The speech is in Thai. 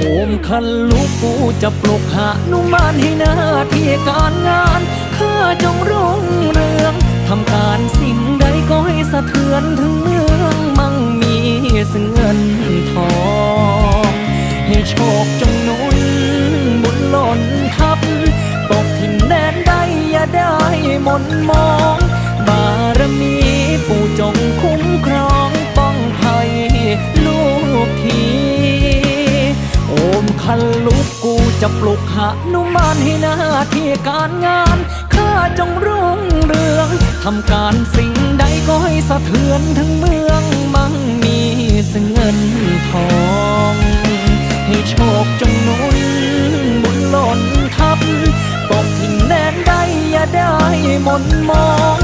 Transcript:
โอมคันลูกกูจะปลุกหานุมานให้หน้าที่การงานข้าจงรุ่งเรืองทำการสิ่งใดก็ให้สะเทือนถึงเมืองมั่งมีซึ่งเงินทองให้โชคจงนุนบุญหล่นทับตกถิ่นแดนใดอย่าได้มนมอง ลูกกูจะปลุกหานุมานให้หน้าที่การงาน ข้าจงรุ่งเรือง ทำการสิ่งใดก็ให้สะเทือนทั้งเมืองมั่งมีซึ่งเงินทอง ให้โชคจงนุนบุญหล่นทับตกถิ่นแดนใดอย่าได้มนมอง